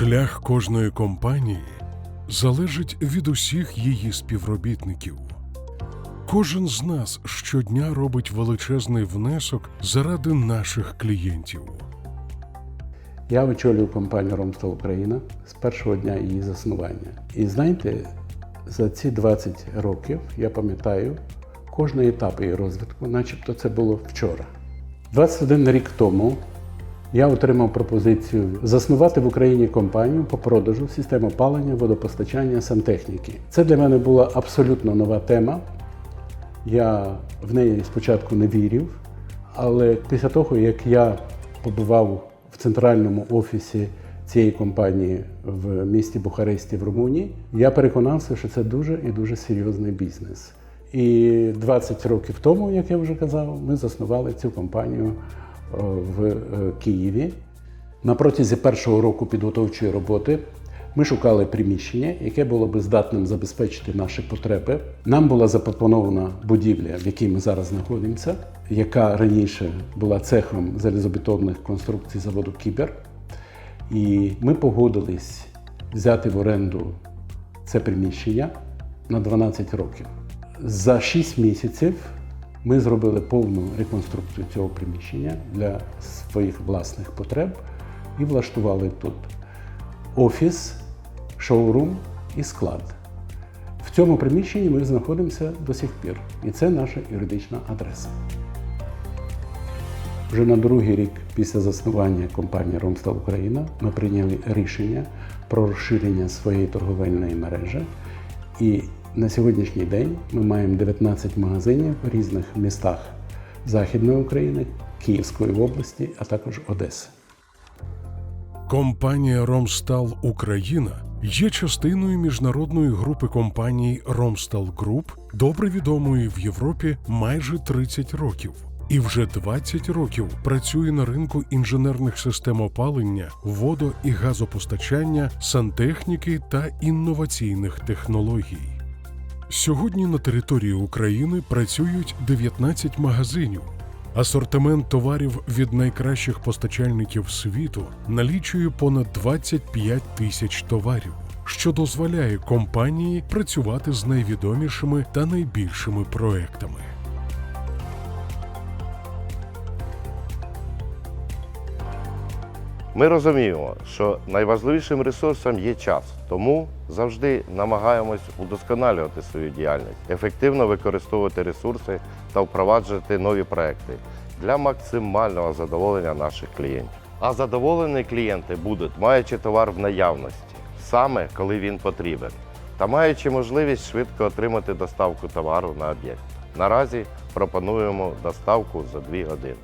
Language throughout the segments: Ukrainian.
Шлях кожної компанії залежить від усіх її співробітників. Кожен з нас щодня робить величезний внесок заради наших клієнтів. Я очолюю компанію Ромстал Україна з першого дня її заснування. І знаєте, за ці 20 років я пам'ятаю кожний етап її розвитку, начебто це було вчора. 21 рік тому я отримав пропозицію заснувати в Україні компанію по продажу систем опалення, водопостачання, сантехніки. Це для мене була абсолютно нова тема. Я в неї спочатку не вірив, але після того, як я побував в центральному офісі цієї компанії в місті Бухаресті в Румунії, я переконався, що це дуже і дуже серйозний бізнес. І 20 років тому, як я вже казав, ми заснували цю компанію в е, Києві. На протязі першого року підготовчої роботи ми шукали приміщення, яке було би здатним забезпечити наші потреби. Нам була запропонована будівля, в якій ми зараз знаходимося, яка раніше була цехом залізобетонних конструкцій заводу Кібер. І ми погодились взяти в оренду це приміщення на 12 років. За 6 місяців ми зробили повну реконструкцію цього приміщення для своїх власних потреб і влаштували тут офіс, шоурум і склад. В цьому приміщенні ми знаходимося до сих пір, і це наша юридична адреса. Вже на другий рік після заснування компанії Ромстал Україна ми прийняли рішення про розширення своєї торговельної мережі. І на сьогоднішній день ми маємо 19 магазинів в різних містах Західної України, Київської області, а також Одеси. Компанія Ромстал Україна є частиною міжнародної групи компаній Ромстал Груп, добре відомої в Європі майже 30 років. І вже 20 років працює на ринку інженерних систем опалення, водо- і газопостачання, сантехніки та інноваційних технологій. Сьогодні на території України працюють 19 магазинів. Асортимент товарів від найкращих постачальників світу налічує понад 25 тисяч товарів, що дозволяє компанії працювати з найвідомішими та найбільшими проектами. Ми розуміємо, що найважливішим ресурсом є час, тому завжди намагаємось удосконалювати свою діяльність, ефективно використовувати ресурси та впроваджувати нові проекти для максимального задоволення наших клієнтів. А задоволені клієнти будуть, маючи товар в наявності, саме коли він потрібен, та маючи можливість швидко отримати доставку товару на об'єкт. Наразі пропонуємо доставку за 2 години.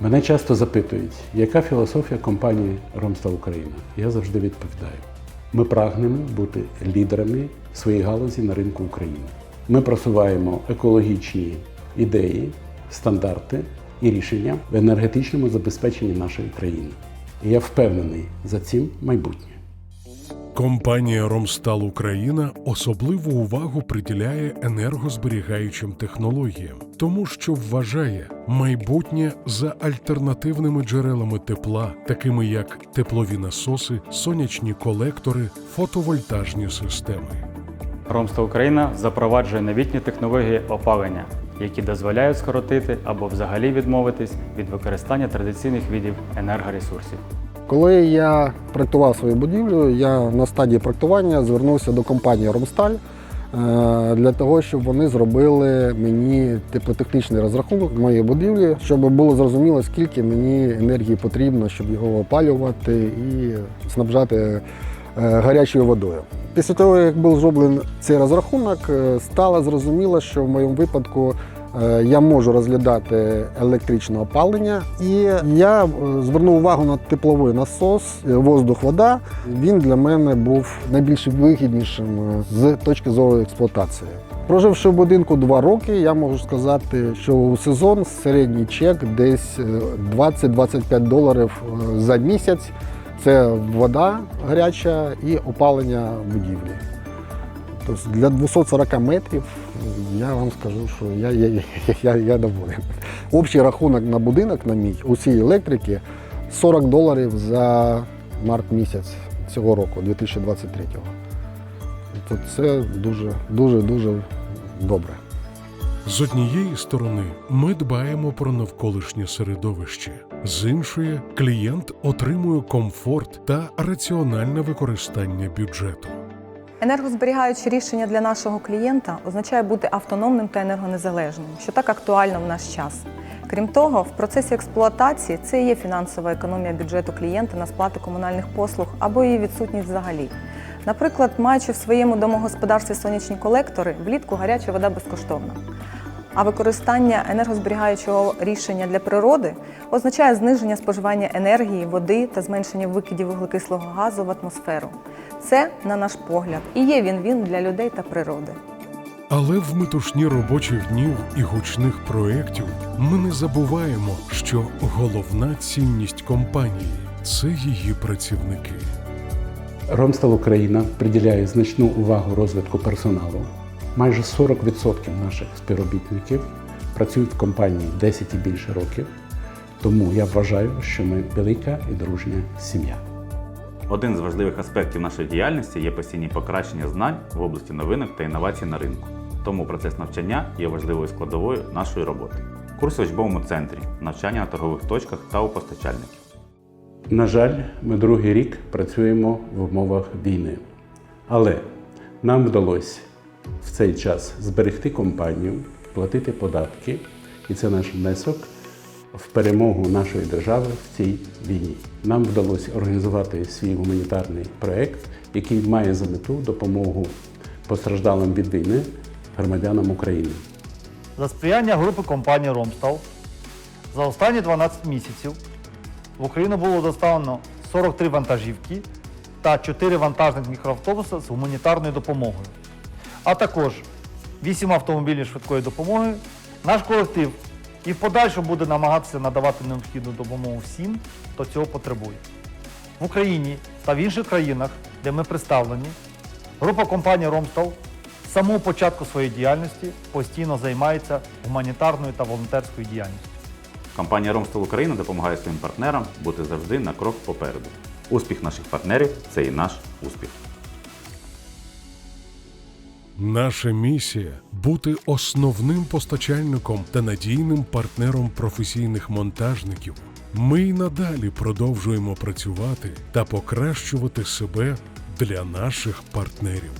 Мене часто запитують, яка філософія компанії Ромста Україна. Я завжди відповідаю: ми прагнемо бути лідерами своїй галузі на ринку України. Ми просуваємо екологічні ідеї, стандарти і рішення в енергетичному забезпеченні нашої країни. І я впевнений за цим майбутнє. Компанія Ромстал Україна особливу увагу приділяє енергозберігаючим технологіям, тому що вважає майбутнє за альтернативними джерелами тепла, такими як теплові насоси, сонячні колектори, фотовольтажні системи. Ромста Україна запроваджує новітні технології опалення, які дозволяють скоротити або взагалі відмовитись від використання традиційних видів енергоресурсів. Коли я проектував свою будівлю, я на стадії проектування звернувся до компанії Ромсталь е, для того, щоб вони зробили мені теплотехнічний розрахунок моєї будівлі, щоб було зрозуміло, скільки мені енергії потрібно, щоб його опалювати і снабжати е, гарячою водою. Після того, як був зроблений цей розрахунок, е, стало зрозуміло, що в моєму випадку я можу розглядати електричне опалення, і я е, звернув увагу на тепловий насос, е, воздух-вода. Він для мене був найбільш вигіднішим е, з точки зору експлуатації. Проживши в будинку два роки, я можу сказати, що у сезон середній чек десь е, 20-25 доларів е, за місяць. Це вода гаряча і опалення будівлі. Тобто для 240 метрів я вам скажу, що я, я, я, я, доволен. Общий рахунок на будинок на мій усій електрики 40 доларів за март місяць цього року, 2023-го. То це дуже, дуже, дуже добре. З однієї сторони, ми дбаємо про навколишнє середовище, з іншої, клієнт отримує комфорт та раціональне використання бюджету. Енергозберігаюче рішення для нашого клієнта означає бути автономним та енергонезалежним, що так актуально в наш час. Крім того, в процесі експлуатації це і є фінансова економія бюджету клієнта на сплату комунальних послуг або її відсутність взагалі. Наприклад, маючи в своєму домогосподарстві сонячні колектори, влітку гаряча вода безкоштовна. А використання енергозберігаючого рішення для природи означає зниження споживання енергії, води та зменшення викидів вуглекислого газу в атмосферу. Це, на наш погляд, і є він-він для людей та природи. Але в метушні робочих днів і гучних проєктів ми не забуваємо, що головна цінність компанії це її працівники. Ромстал Україна приділяє значну увагу розвитку персоналу. Майже 40% наших співробітників працюють в компанії 10 і більше років. Тому я вважаю, що ми велика і дружня сім'я. Один з важливих аспектів нашої діяльності є постійні покращення знань в області новинок та інновацій на ринку. Тому процес навчання є важливою складовою нашої роботи. Курси в учбовому центрі, навчання на торгових точках та у постачальників. На жаль, ми другий рік працюємо в умовах війни. Але нам вдалося в цей час зберегти компанію, платити податки, і це наш внесок в перемогу нашої держави в цій війні. Нам вдалося організувати свій гуманітарний проєкт, який має за мету допомогу постраждалим від війни громадянам України. За сприяння групи компанії Ромстал за останні 12 місяців в Україну було доставлено 43 вантажівки та 4 вантажних мікроавтобуси з гуманітарною допомогою, а також 8 автомобілів швидкої допомоги. Наш колектив і в подальшому буде намагатися надавати необхідну допомогу всім, хто цього потребує. В Україні та в інших країнах, де ми представлені, група компанії Ромстал з самого початку своєї діяльності постійно займається гуманітарною та волонтерською діяльністю. Компанія Ромстол Україна допомагає своїм партнерам бути завжди на крок попереду. Успіх наших партнерів це і наш успіх. Наша місія бути основним постачальником та надійним партнером професійних монтажників. Ми й надалі продовжуємо працювати та покращувати себе для наших партнерів.